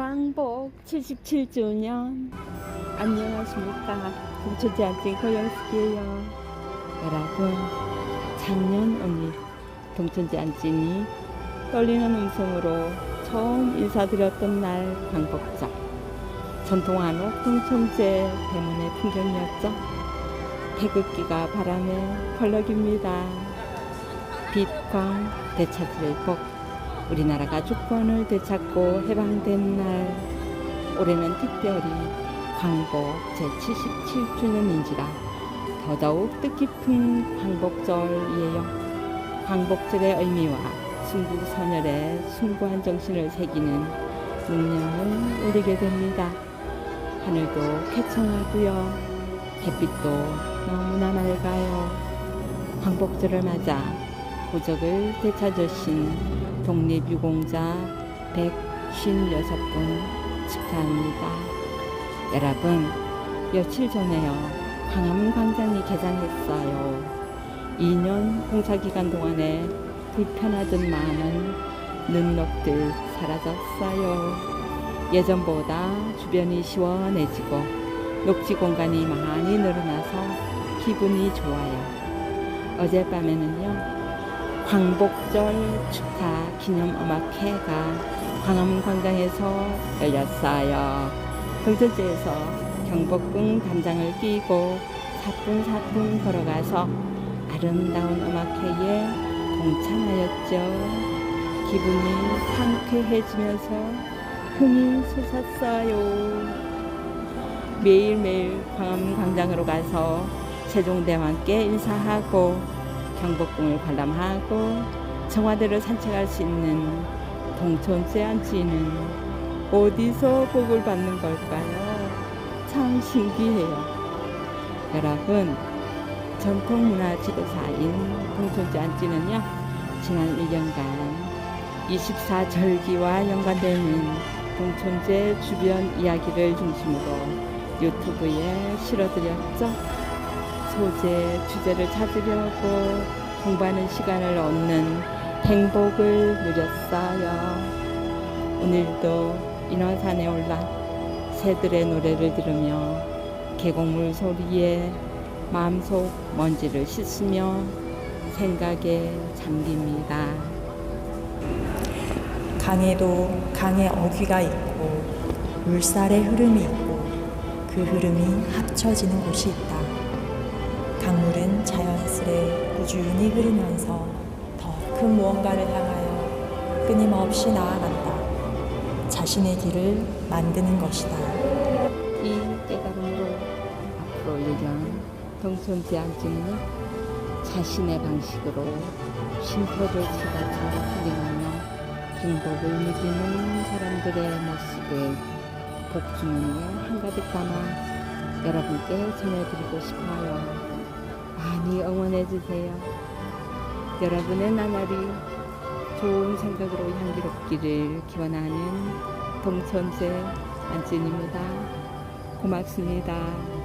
광복 77주년. 안녕하십니까. 동초대학생 고영숙이에요. 여러분 작년 오늘 동천지 안진이 떨리는 음성으로 처음 인사드렸던 날 광복절. 전통 한옥 동천제 대문의 풍경이었죠. 태극기가 바람에 펄럭입니다. 빛광 되찾을 복 우리나라가 주권을 되찾고 해방된 날 올해는 특별히 광복 제77주년인지라 더더욱 뜻깊은 광복절이에요. 광복절의 의미와 순국선열의 숭고한 정신을 새기는 문명을 올리게 됩니다. 하늘도 쾌청하고요. 햇빛도 너무나 맑아요. 광복절을 맞아 고적을 되찾으신 독립유공자 156분 축하합니다. 여러분, 며칠 전에요. 광화문 광장이 개장했어요. 2년 공사 기간 동안에 불편하던 많은 눈녹들 사라졌어요. 예전보다 주변이 시원해지고 녹지 공간이 많이 늘어나서 기분이 좋아요. 어젯밤에는요. 광복절 축하 기념 음악회가 광화문 광장에서 열렸어요. 동천제에서 경복궁 담장을 끼고 사뿐사뿐 걸어가서 아름다운 음악회에 동참하였죠. 기분이 상쾌해지면서 흥이 솟았어요. 매일매일 광화문 광장으로 가서 세종대왕께 인사하고 경복궁을 관람하고 청와대를 산책할 수 있는 동천제 안지는 어디서 복을 받는 걸까요? 참 신기해요. 여러분, 전통문화 지도사인 동천제 안지는요, 지난 1년간 24절기와 연관되는 동천제 주변 이야기를 중심으로 유튜브에 실어드렸죠. 소재, 주제를 찾으려고 공부하는 시간을 얻는 행복을 누렸어요. 오늘도 인화산에 올라 새들의 노래를 들으며 계곡물 소리에 마음속 먼지를 씻으며 생각에 잠깁니다. 강에도 강의 어귀가 있고 물살의 흐름이 있고 그 흐름이 합쳐지는 곳이 있다. 강물은 자연스레 꾸준히 흐르면서 더 큰 무언가를 향하여 끊임없이 나아간다. 자신의 길을 만드는 것이다. 이 깨달음으로 앞으로 1년 동천지 안지는요 자신의 방식으로 쉼표를 찾아서 힐링하며 행복을 누리는 사람들의 모습을 복주머니에 한가득 담아 여러분께 전해드리고 싶어요. 많이 응원해주세요. 여러분의 나날이 좋은 생각으로 향기롭기를 기원하는 동천제 안진입니다. 고맙습니다.